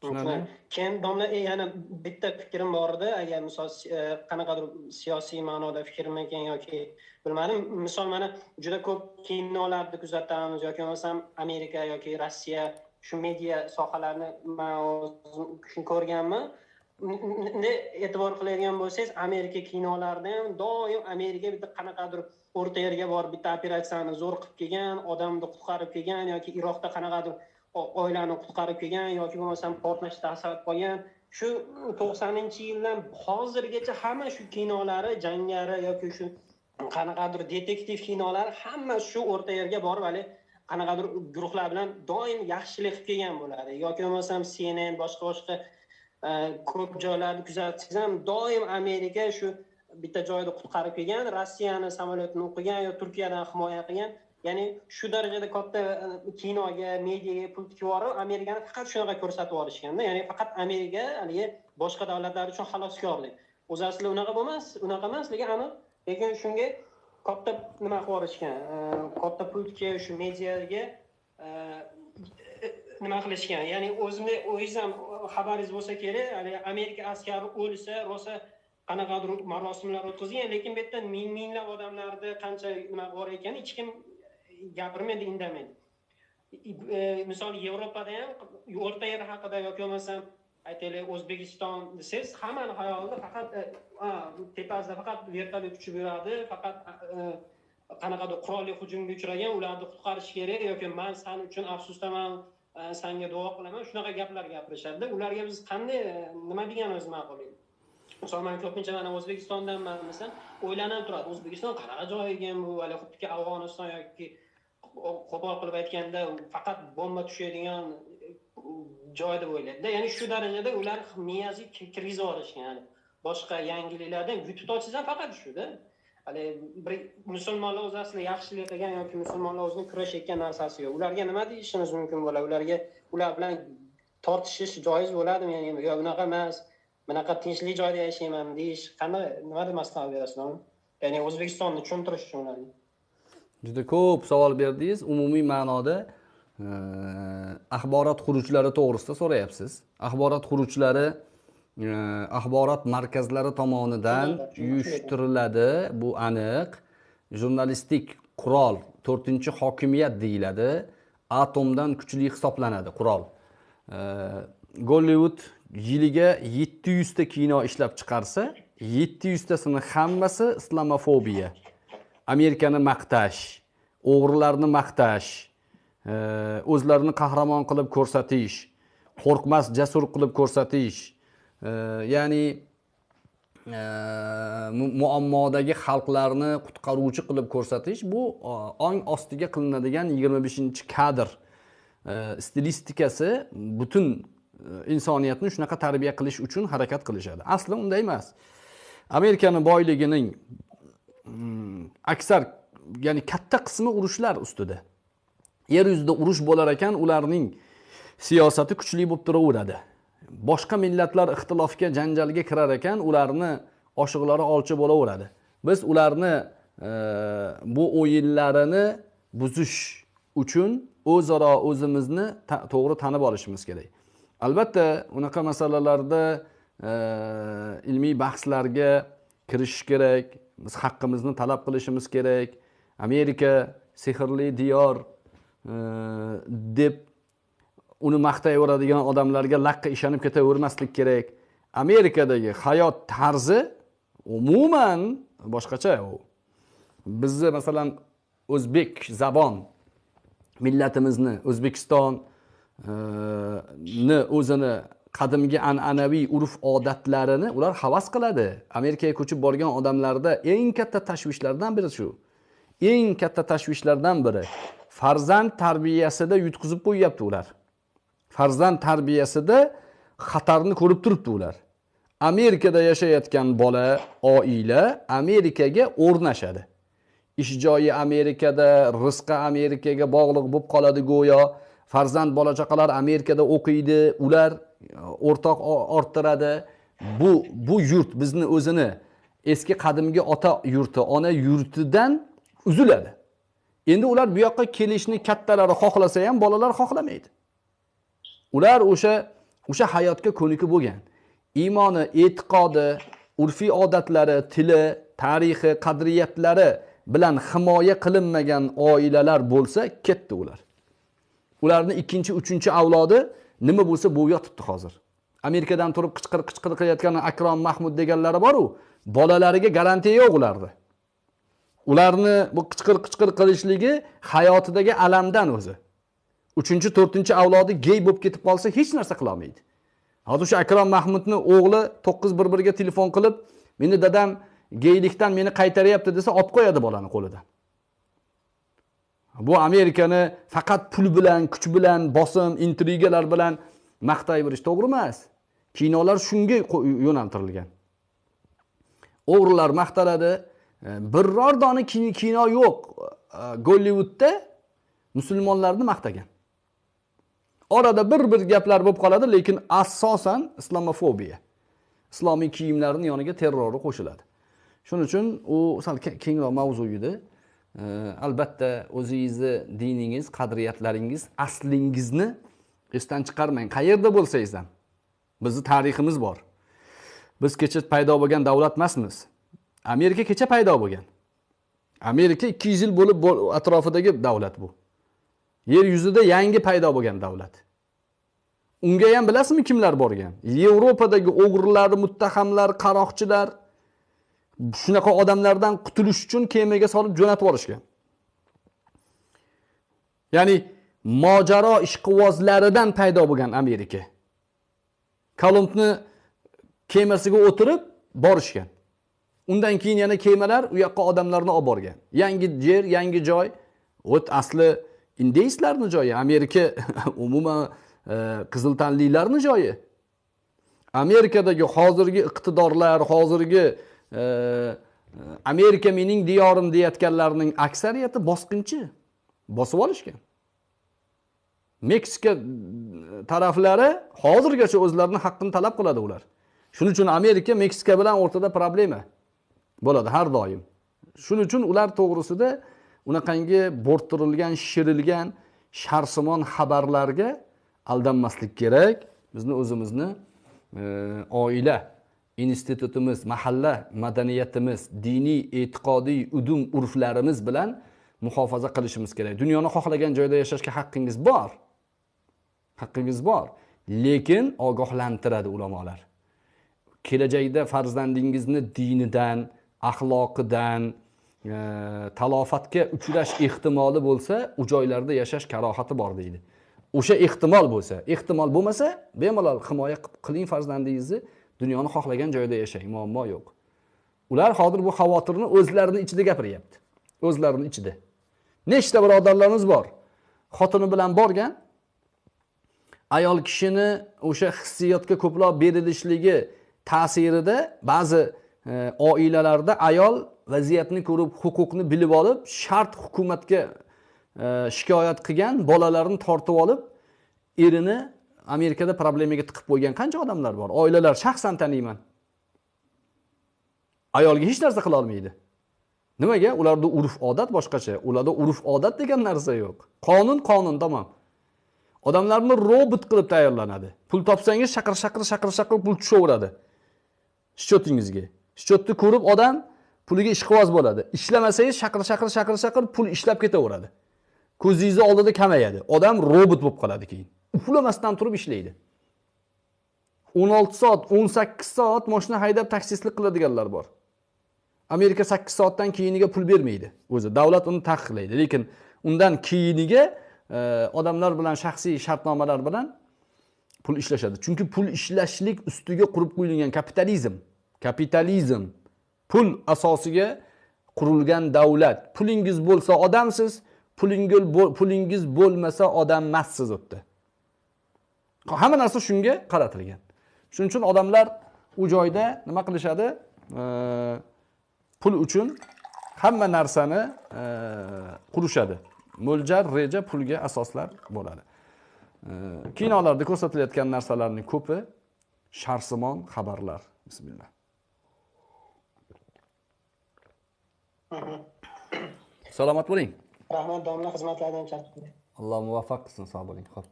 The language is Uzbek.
keyin domla e, yana bitta fikrim bor edi. Agar misol e, qanaqadir siyosiy ma'noda fikrmikan yoki bilmadim. Misol mana juda ko'p kinolarni kuzatamiz yoki bo'lmasam amerika yoki rossiya shu media sohalarini man o'zim ko'rganman. E'tibor qiladigan bo'lsangiz amerika kinolarida ham doim amerika bitta qanaqadir o'rta yerga borib bitta operatsiyani zo'r qilib kelgan odamni qutqarib kelgan yoki iroqda qanaqadir oilani qutqarib kelgan yoki bo'lmasam portlashda asrab qolgan. Shu to'qsoninchi yildan hozirgacha hamma shu kinolari jangari yoki shu qanaqadir detektiv kinolari hamma shu o'rta yerga borib haligi qanaqadir guruhlar bilan doim yaxshilik qilib kelgan bo'ladi. Yoki bo'lmasam cnn boshqa boshqa e, ko'p joylarni kuzatsangiz ham doim amerika shu bitta joyda qutqarib kelgan rossiyani samolyotini o'qigan yo turkiyadan himoya qilgan ya'ni shu darajada katta e, kinoga mediaga pul tikib yuborib amerikani faqat shunaqa ko'rsatib yuborishganda ya'ni faqat amerika haligi boshqa davlatlar uchun xaloskorlik o'zi aslida unaqa bo'lmas unaqa emas lekin aniq lekin shunga katta nima qilib yuborishgan e, katta pul tikib shu mediaga e, nima qilishgan. Ya'ni o'zimni o'zingiz ham xabaringiz bo'lsa kerak haligi amerika askari o'lsa rosa qanaqadir marosimlar o'tkazgan lekin bu yerda ming minglab odamlarni qancha nima bor ekan hech kim gapirmaydi indamaydi e, misol yevropada ham o'rta yer haqida yoki bo'lmasam aytaylik o'zbekiston desangiz hammani xayolida faqat e, tepasida faqat vertolyot uchib yuradi faqat e, qanaqadir qurolli hujumga uchragan ularni qutqarish kerak yoki man san uchun afsusdaman sanga duo qilaman shunaqa gaplar gapirishadida ularga biz qanday nima deganimiz ma'qul edi misol man ko'pincha mana o'zbekistondanman desam o'ylanib turadi. O'zbekiston qanaqa joy ekan bu? Hali xuddiki afg'oniston yoki qo'pol qilib aytganda faqat bomba tushadigan joy deb o'ylaydida. Ya'ni shu darajada ular miyasiga kirgizib yuborishgan yani boshqa yangiliklardan yutib olsangiz ham faqat shuda. Haligi bir musulmonlar o'zi aslida yaxshilik qilgan yoki musulmonlar o'zini kurashayotgan narsasi yo'q. Ularga nima deyishimiz mumkin bo'ladi? Ularga ular bilan tortishish joiz bo'ladimi? Ya'ni yo unaqa emas bunaqa tinchlik joyda yashayman deyish qanday nima demasdan maslahat berasiz ya'ni o'zbekistonni tushuntirish uchun ularga. Juda ko'p savol berdingiz. Umumiy ma'noda e, axborot xurujlari to'g'risida so'rayapsiz. Axborot xurujlari e, axborot markazlari tomonidan uyushtiriladi. Bu aniq. Jurnalistik qurol to'rtinchi hokimiyat deyiladi. Atomdan kuchli hisoblanadi qurol. E, gollivud yiliga yetti yuzta kino ishlab chiqarsa yetti yuztasini hammasi islamofobiya amerikani maqtash o'g'rilarni maqtash e, o'zlarini qahramon qilib ko'rsatish qo'rqmas jasur qilib ko'rsatish e, ya'ni e, muammodagi xalqlarni qutqaruvchi qilib ko'rsatish bu ong ostiga qilinadigan yigirma beshinchi kadr. Stilistikasi butun insoniyatni shunaqa tarbiya qilish uchun harakat qilishadi. Aslida unday emas. Amerikani boyligining Hmm. aksar ya'ni katta qismi urushlar ustida. Yer yuzida urush bo'lar ekan ularning siyosati kuchli bo'lib turaveradi. Boshqa millatlar ixtilofga janjalga kirar ekan ularni oshiqlari olchi bo'laveradi. Biz ularni e, bu o'yinlarini buzish uchun o'zaro o'zimizni ta- to'g'ri tanib olishimiz kerak. Albatta unaqa masalalarda e, ilmiy bahslarga kirishish kerak biz haqqimizni talab qilishimiz kerak. Amerika sehrli diyor e, deb uni maqtayveradigan odamlarga laqqa ishonib ketavermaslik kerak. Amerikadagi hayot tarzi umuman boshqacha. U bizni masalan o'zbek zabon millatimizni o'zbekistonni o'zini qadimgi an'anaviy urf odatlarini ular havas qiladi. Amerikaga ko'chib borgan odamlarda eng katta tashvishlardan biri shu. Eng katta tashvishlardan biri farzand tarbiyasida yutqizib qo'yyapti ular. Farzand tarbiyasida xatarni ko'rib turibdi ular. Amerikada yashayotgan bola oila amerikaga o'rnashadi. Ish joyi amerikada rizqi amerikaga bog'liq bo'lib qoladi go'yo. Farzand bola chaqalar amerikada o'qiydi. Ular o'rtoq orttiradi. Bu bu yurt bizni o'zini eski qadimgi ota yurti ona yurtidan uziladi. Endi ular bu yoqqa kelishni kattalari xohlasa ham bolalar xohlamaydi. Ular o'sha o'sha hayotga ko'nikib bo'lgan. Iymoni e'tiqodi urfiy odatlari tili tarixi qadriyatlari bilan himoya qilinmagan oilalar bo'lsa ketdi ular. Ularni ikkinchi uchinchi avlodi nima bo'lsa bu yotibdi hozir. Amerikadan turib qichqir qichqir qilayotgan akrom mahmud deganlari boru bolalariga garantiya yo'q ularni. Ularni bu qichqir qichqir qilishligi hayotidagi alamdan o'zi. Uchinchi to'rtinchi avlodi gey bo'lib ketib qolsa hech narsa qilolmaydi hozir o'sha akrom mahmudni o'g'li to'qqiz bir birga telefon qilib meni dadam geylikdan meni qaytaryapti desa olib qo'yadi bolani qo'lidan. Bu amerikani faqat pul bilan kuch bilan bosim intrigalar bilan maqtayverish to'g'ri emas. Kinolar shunga yo'naltirilgan. O'g'rilar maqtaladi e, biror dona kino yo'q e, gollivudda musulmonlarni maqtagan. Orada bir bir gaplar bo'lib qoladi lekin asosan islomofobiya islomiy kiyimlarni yoniga terrorni qo'shiladi. Shuning uchun u sal kengroq mavzu edi albatta o'zingizni diningiz qadriyatlaringiz aslingizni esdan chiqarmang. Qayerda bo'lsangiz ham bizni tariximiz bor. Biz kecha paydo bo'lgan davlat emasmiz. Amerika kecha paydo bo'lgan. Amerika ikki yuz yil bo'lib atrofidagi davlat bu. Yer yuzida yangi paydo bo'lgan davlat. Unga ham bilasizmi kimlar borgan? Yevropadagi o'g'rilar muttahamlar qaroqchilar shunaqa odamlardan qutulish uchun kemaga solib jo'natib yuborishgan ya'ni mojaro ishqivozlaridan paydo bo'lgan amerika. Kolumbni kemasiga o'tirib borishgan. Undan keyin yana kemalar u yoqqa odamlarni olib borgan. Yangi yer yangi joy. O't asli indeyslarni joyi amerika umuman e, qizil tanlilarni joyi. Amerikadagi hozirgi iqtidorlar hozirgi amerika mening diyorim deyayotganlarning aksariyati bosqinchi bosib olishgan. Meksika taraflari hozirgacha o'zlarini haqqini talab qiladi ular. Shuning uchun amerika meksika bilan o'rtada problema bo'ladi har doim. Shuning uchun ular to'g'risida unaqangi bo'rttirilgan shirilgan sharsimon xabarlarga aldanmaslik kerak. Bizni o'zimizni e, oila institutimiz mahalla madaniyatimiz diniy e'tiqodiy udum urflarimiz bilan muhofaza qilishimiz kerak. Dunyoni xohlagan joyda yashashga haqqingiz bor. Haqqingiz bor. Lekin ogohlantiradi ulamolar. Kelajakda farzandingizni dinidan axloqidan e, talofatga uchrash ehtimoli bo'lsa u joylarda yashash karohati bor deydi. O'sha ehtimol bo'lsa ehtimol bo'lmasa bemalol himoya qilib- qiling farzandingizni dunyoni xohlagan joyda yashang muammo yo'q. Ular hozir bu xavotirni o'zlarini ichida gapiryapti. O'zlarini ichida. Nechta birodarlarimiz bor? Xotini bilan borgan ayol kishini o'sha hissiyotga ko'proq berilishligi ta'sirida ba'zi e, oilalarda ayol vaziyatni ko'rib huquqni bilib olib shart hukumatga e, shikoyat qilgan bolalarini tortib olib erini amerikada problemaga tiqib qo'ygan qancha odamlar bor? Oilalar shaxsan taniyman ayolga hech narsa qila olmaydi. Nimaga? Ularda urf odat boshqacha. Ularda urf odat degan narsa yo'q. Qonun qonun tamom. Odamlarni robot qilib tayyorlanadi. Pul topsangiz shaqir shaqir shaqir shaqir pul tushaveradi. Счетingizga счетni ko'rib odam puliga ishqiboz bo'ladi. Ishlamasangiz shaqir shaqir shaqir shaqir pul ishlab ketaveradi. Ko'zingizni oldida kamayadi. Odam robot bo'lib qoladi keyin. Uxlamasdan turib ishlaydi. O'n olti soat o'n sakkiz soat moshina haydab taksistlik qiladiganlar bor. Amerika sakkiz soatdan keyiniga pul bermaydi o'zi. Davlat uni taqiqlaydi lekin undan keyiniga e, odamlar bilan shaxsiy shartnomalar bilan pul ishlashadi. Chunki pul ishlashlik ustiga qurib qo'yilgan kapitalizm kapitalizm pul asosiga qurilgan davlat. Pulingiz bo'lsa odamsiz pulingiz pulingiz bo'lmasa odam emassiz u yerda hamma narsa shunga qaratilgan. Shuning uchun odamlar u joyda nima qilishadi? E, pul uchun hamma narsani e, qurishadi. Mo'ljal reja pulga asoslar bo'ladi. E, kinolarda ko'rsatilayotgan narsalarning ko'pi sharsimon xabarlar. Bismillah. Salomat bo'ling. Rahmat domla xizmatlardan charchadim alloh muvaffaq qilsin sog' bo'ling. Xo'p.